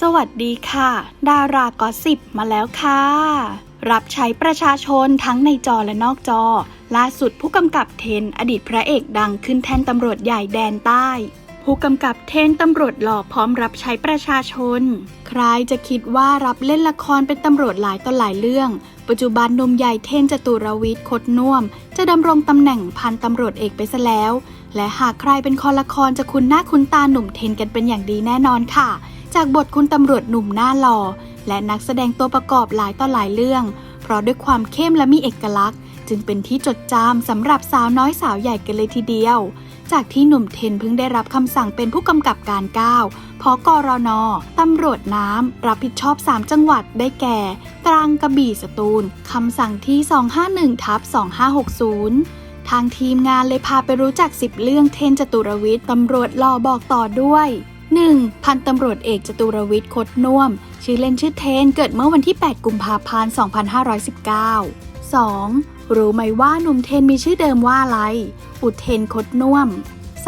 สวัสดีค่ะ ดารากอสิบมาแล้วค่ะ รับใช้ประชาชนทั้งในจอและนอกจอ ล่าสุดผู้กำกับเทน อดีตพระเอกดังขึ้นแทนตำรวจใหญ่แดนใต้ ผู้กำกับเทนตำรวจหล่อพร้อมรับใช้ประชาชน ใครจะคิดว่ารับเล่นละครเป็นตำรวจหลายต่อหลายเรื่อง ปัจจุบันนุ่มใหญ่เทนจตุรวิทย์คดน่วม จะดำรงตำแหน่งพันตำรวจเอกไปซะแล้ว และหากใครเป็นคอละครจะคุ้นหน้าคุ้นตาหนุ่มเทนกันเป็นอย่างดีแน่นอนค่ะ จากบทคุณตำรวจหนุ่มหน้าหล่อ และนักแสดงตัวประกอบหลายต่อหลายเรื่อง เพราะด้วยความเข้มและมีเอกลักษณ์ จึงเป็นที่จดจำสำหรับสาวน้อยสาวใหญ่กันเลยทีเดียว จากที่หนุ่มเทนเพิ่งได้รับคำสั่งเป็นผู้กำกับการ9พกรนตำรวจน้ำ รับผิดชอบ 3 จังหวัดได้แก่ ตรังกระบี่สตูลคำสั่งที่ 251ทับ2560ทางทีมงานเลยพาไปรู้จัก 10 เรื่องเทนจตุรวิทย์ตำรวจหล่อบอกต่อด้วย 1. พันตำรวจเอกจตุรวิทย์คดน่วม ชื่อเล่นชื่อเทน เกิดเมื่อวันที่ 8 กุมภาพันธ์ 2519 2. รู้ไหมว่าหนุ่มเทนมีชื่อเดิมว่าอะไร อุเทนคดน่วม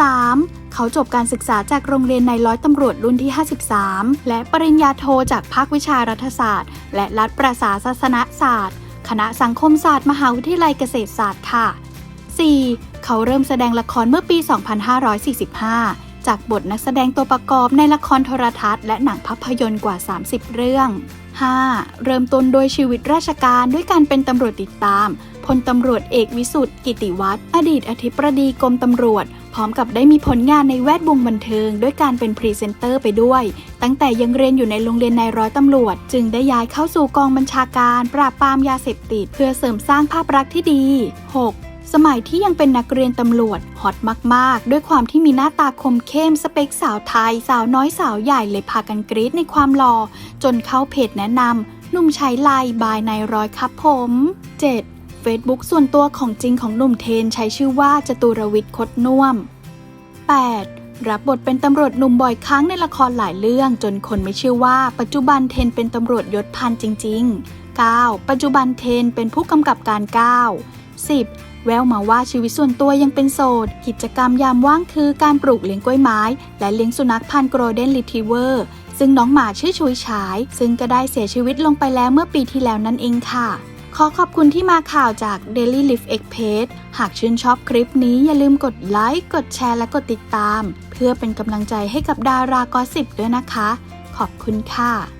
3. เขาจบการศึกษาจากโรงเรียนในร้อยตำรวจรุ่นที่ 53 และปริญญาโทจากภาควิชารัฐศาสตร์ และรัฐประศาสนศาสตร์ คณะสังคมศาสตร์มหาวิทยาลัยเกษตรศาสตร์ค่ะ 4. เขาเริ่มแสดงละครเมื่อปี 2545 จากบทนักแสดงตัวประกอบในละครโทรทัศน์และหนังภาพยนตร์กว่า 30 เรื่อง 5. เริ่มต้นโดยชีวิตราชการด้วยการเป็นตำรวจติดตาม พลตำรวจเอกวิสุทธ์กิติวัฒน์อดีตอธิบดีกรมตำรวจ พร้อมกับได้มีผลงานในแวดวงบันเทิง ด้วยการเป็นพรีเซนเตอร์ไปด้วย ตั้งแต่ยังเรียนอยู่ในโรงเรียนนายร้อยตำรวจ จึงได้ย้ายเข้าสู่กองบัญชาการ ปราบปรามยาเสพติด เพื่อเสริมสร้างภาพลักษณ์ที่ดี 6. สมัยที่ยังเป็นนักเรียนตำรวจฮอตมาก ๆ ด้วยความที่มีหน้าตาคมเข้มสเปคสาวไทย สาวน้อยสาวใหญ่เลยพากันกรี๊ดในความหล่อจนเข้าเพจแนะนำหนุ่มใช้ไลน์บายนายร้อยครับผม 7. Facebook ส่วนตัวของจริงของหนุ่มเทนใช้ชื่อว่าจตุรวิทย์คดน่วม 8. รับบทเป็นตำรวจหนุ่มบ่อยครั้งในละครหลายเรื่อง จนคนไม่เชื่อว่าปัจจุบันเทนเป็นตำรวจยศพันจริง ๆ 9. ปัจจุบันเทนเป็นผู้กำกับการ 9 10. แววมาว่าชีวิตส่วนตัวยังเป็นโสด กิจกรรมยามว่างคือการปลูกเลี้ยงกล้วยไม้ และเลี้ยงสุนัขพันธุ์โกลเด้นลิทิเวอร์ซึ่งน้องหมาชื่อชุยฉาย ซึ่งก็ได้เสียชีวิตลงไปแล้วเมื่อปีที่แล้วนั่นเองค่ะ ขอขอบคุณที่มาข่าวจาก Daily Life X Page หากชื่นชอบคลิปนี้อย่าลืมกดไลค์กดแชร์และกดติดตาม เพื่อเป็นกำลังใจให้กับดารากอสิบด้วยนะคะ ขอบคุณค่ะ